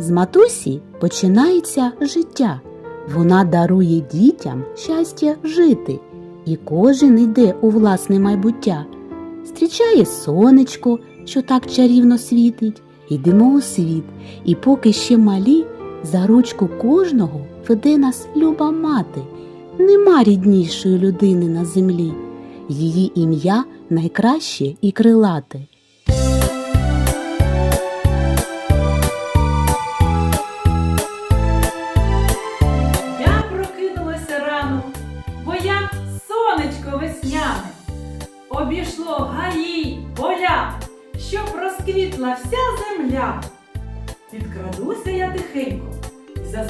З матусі починається життя. Вона дарує дітям щастя жити, і кожен йде у власне майбуття. Зустрічає сонечко, що так чарівно світить, йдемо у світ, і поки ще малі, за ручку кожного веде нас люба мати. Нема ріднішої людини на землі. Її ім'я найкраще і крилате.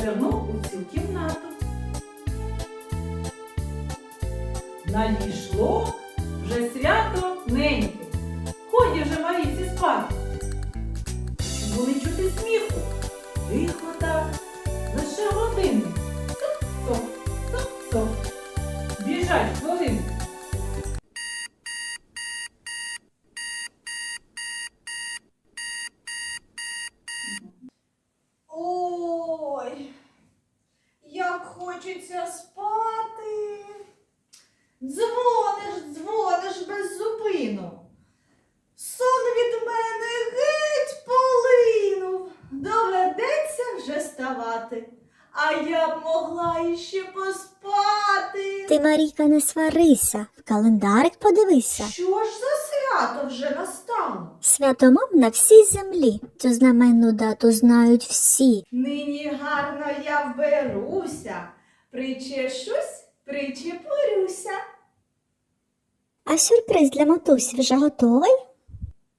І у цю кімнату. Надійшло вже свято неньке. Ході вже Марійці спати. Чи були чути сміху? Тихо так, лише годинник. Стоп, стоп, стоп. Біжать хвилинки. Ой, як хочеться спати. Дзвониш, дзвониш без зупину. Сон від мене геть полинув. Доведеться вже ставати. А я б могла іще поспати. Ти, Марійка, не сварися, в календарик подивися. Що ж за свято вже настало? Святомом на всій землі. Цю знаменну дату знають всі. Нині гарно я вберуся, причешусь, причепурюся. А сюрприз для матусі вже готовий?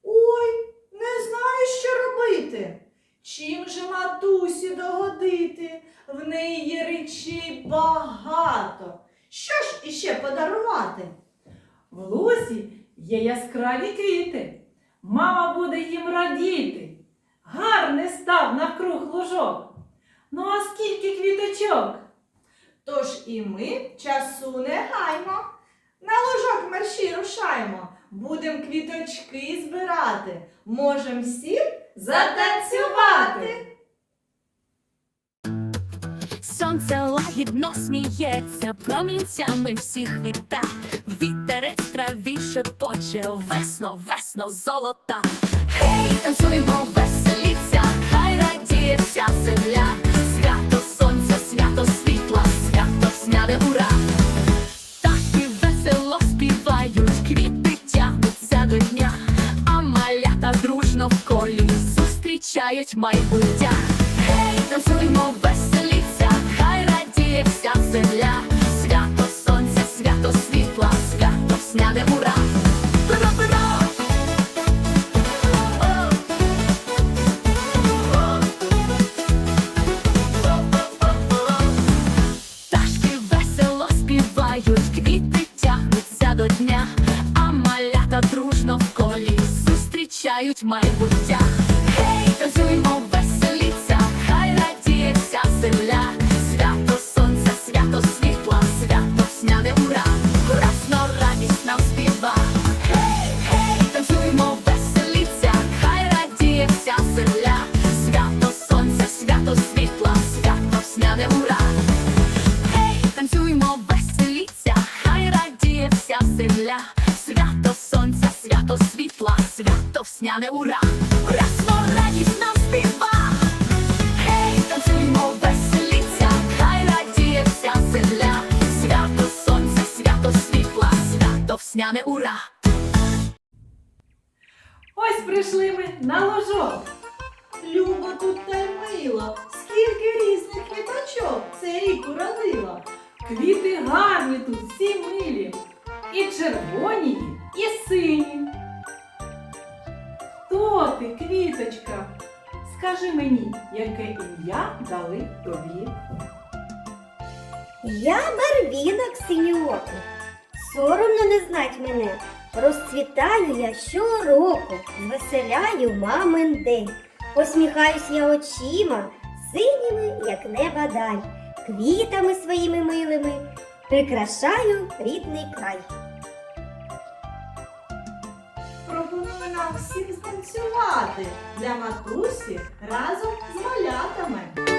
Ой, не знаю, що робити. Чим же матусі догодити? В неї є речей багато. Що ж іще подарувати? В лузі є яскраві квіти. Мама буде їм радіти. Гарний став навкруг лужок. Ну а скільки квіточок? Тож і ми часу не гаймо. На мерщі рушаймо. Будем квіточки збирати. Можем всім затанцювати. Сонце лагідно сміється, промінцями всіх віта. Вітерець траві шепоче, весно, весно, золота. Хей, танцюємо, веселіться, хай радіє вся земля. Свято сонця, свято світла, свято сняне ура. Зустрічають майбуття. Гей, танцюймо, веселіться, хай радіє вся земля. Свято сонця, свято світла, свято сняне ура. Пташки весело співають, квіти тягнуться до дня, а малята дружно в колі зустрічають майбуття. Земля. Свято сонця, свято світла, свято сняне ура. Красно радість нам співа. Гей, танцюймо, веселіться, хай радіє вся земля. Свято сонця, свято світла, свято сняне ура. Ось прийшли ми на ложок. Любо тут та й мило, скільки різних квіточок цей рік уродило. Квіти гарні тут, всі милі. Дали тобі? Я барвінок синьоокий. Соромно не знать мене. Розцвітаю я щороку, звеселяю мамин день. Посміхаюсь я очима, синіми, як неба даль, квітами своїми милими прикрашаю рідний край. Пропоную пропоную нам всім станцювати для матусі разом з малятами.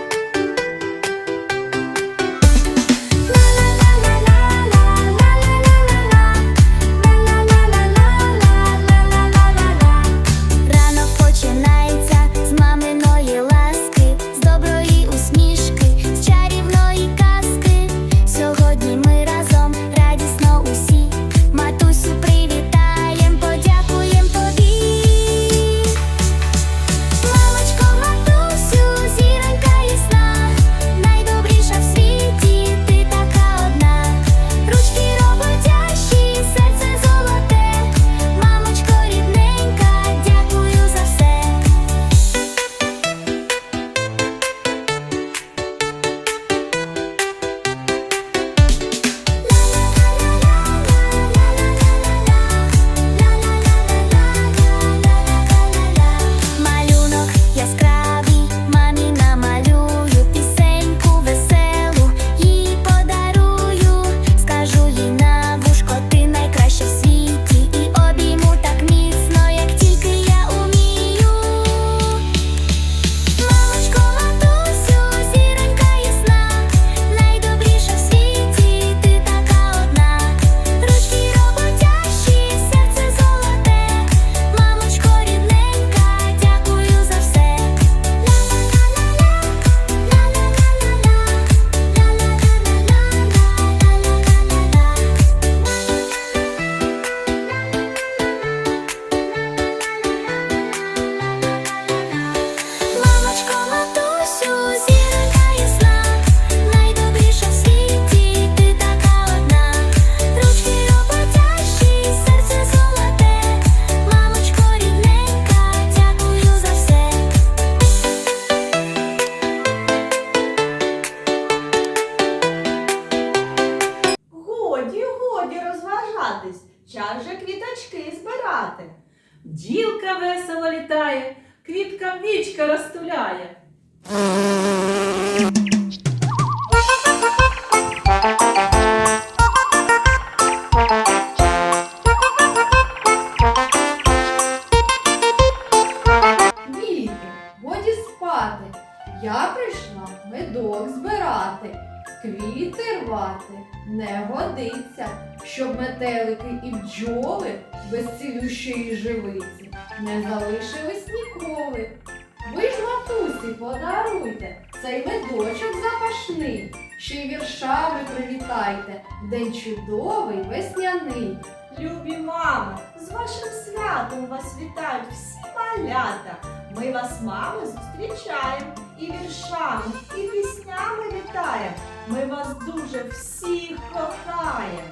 Подаруйте цей медочок запашний, ще й віршами привітайте, в день чудовий весняний. Любі мами, з вашим святом вас вітають всі малята. Ми вас, мами, зустрічаємо і віршами, і піснями вітаємо. Ми вас дуже всіх кохаємо.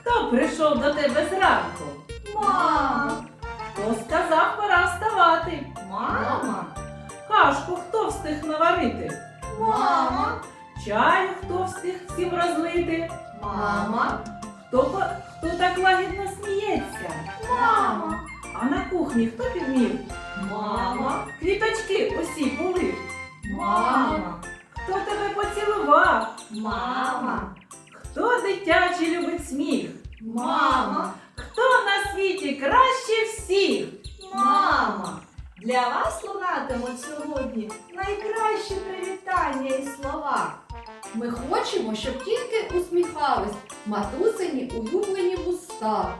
Хто прийшов до тебе зранку? Мама, Хто сказав, пора вставати? мама, Кашку хто встиг наварити? мама, Чаю хто встиг всім розлити? мама, Хто, хто так лагідно сміється? мама, А на кухні хто підмів? мама, Квіточки усі полив. мама, Хто тебе поцілував? мама, Хто дитячий любить сміх? мама, Хто на світі краще всіх? мама. Для вас лунатимуть сьогодні найкращі привітання і слова. Ми хочемо, щоб тільки усміхались матусині улюблені вуста.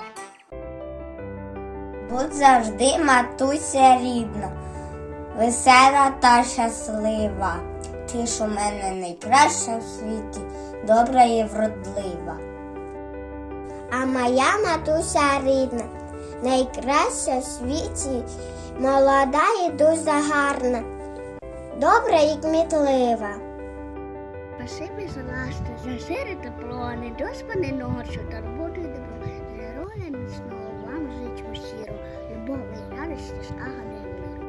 Будь завжди матуся рідна, весела та щаслива. Ти ж у мене найкраща в світі, добра і вродлива. А моя матуся рідна, найкраща в світі, молода і дуже гарна, добра і кмітлива. Спасибі за ласти, за сире тепло, не доспане ночі, та роботу і добро. Здоров'я міцного вам життю сіру, любові, радості, скаганої миру.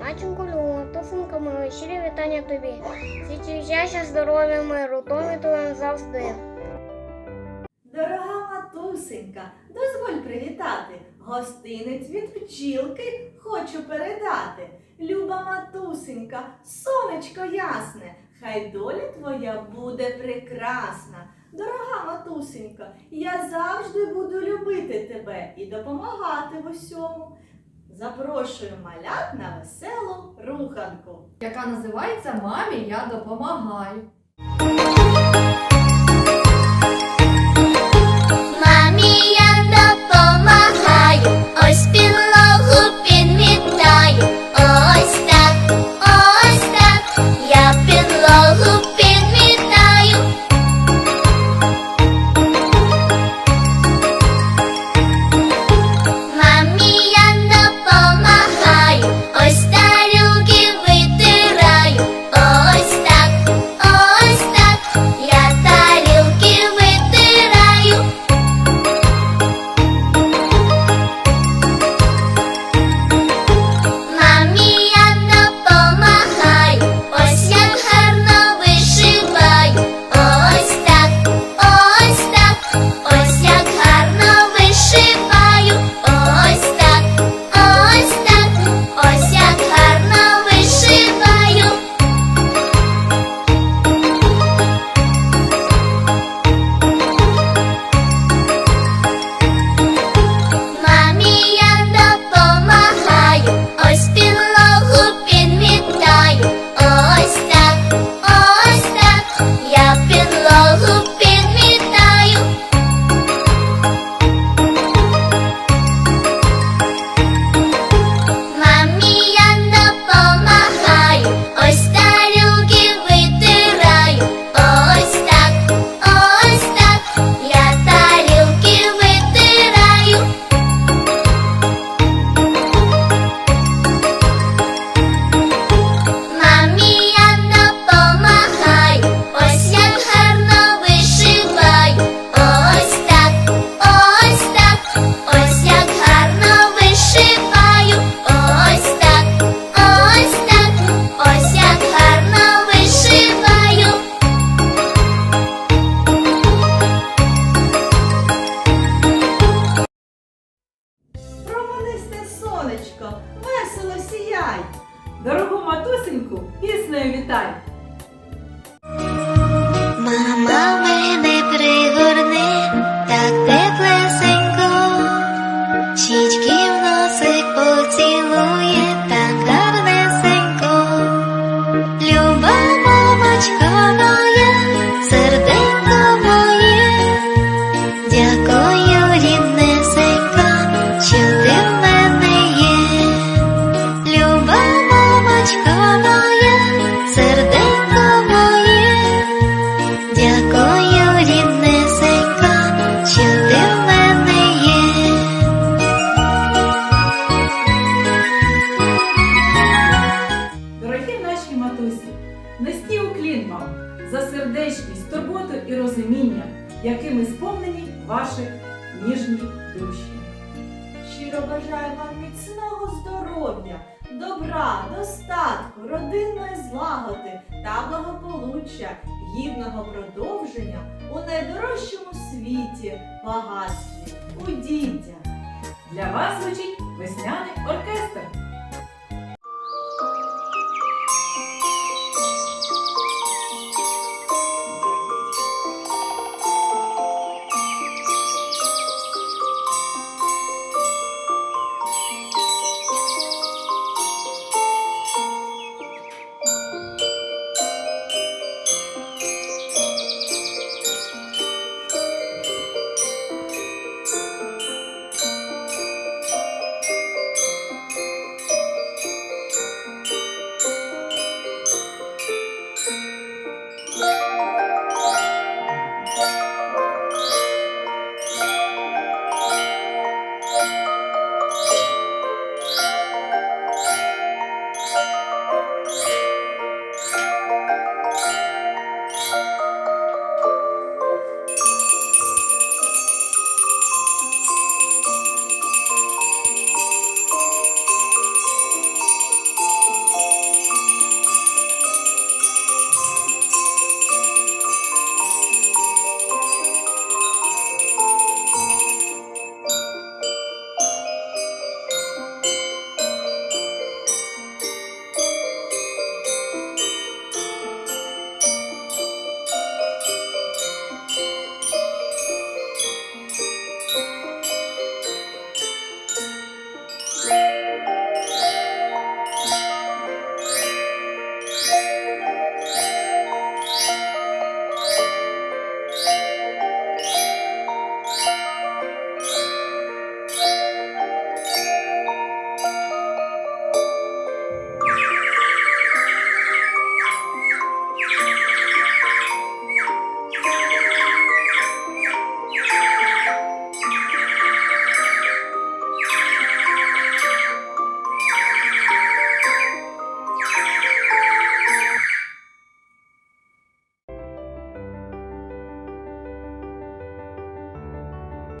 Матінко Люба, тусенька щирі вітання тобі. Світі щастя, здоров'я, миру, томі твоєм завжди. Дорога матусенька, дозволь привітати. Гостинець від пчілки хочу передати. Люба матусенька, сонечко ясне, хай доля твоя буде прекрасна. Дорога матусенька, я завжди буду любити тебе і допомагати в усьому. Запрошую малят на веселу руханку, яка називається Мамі я допомагаю. Ice spin сонечко, весело сіяй. Дорогу матусеньку піснею вітай. бажаю вам міцного здоров'я, добра, достатку, родинної злагоди та благополуччя, гідного продовження у найдорожчому світі, багатстві, у дітях. Для вас звучить весняний оркестр.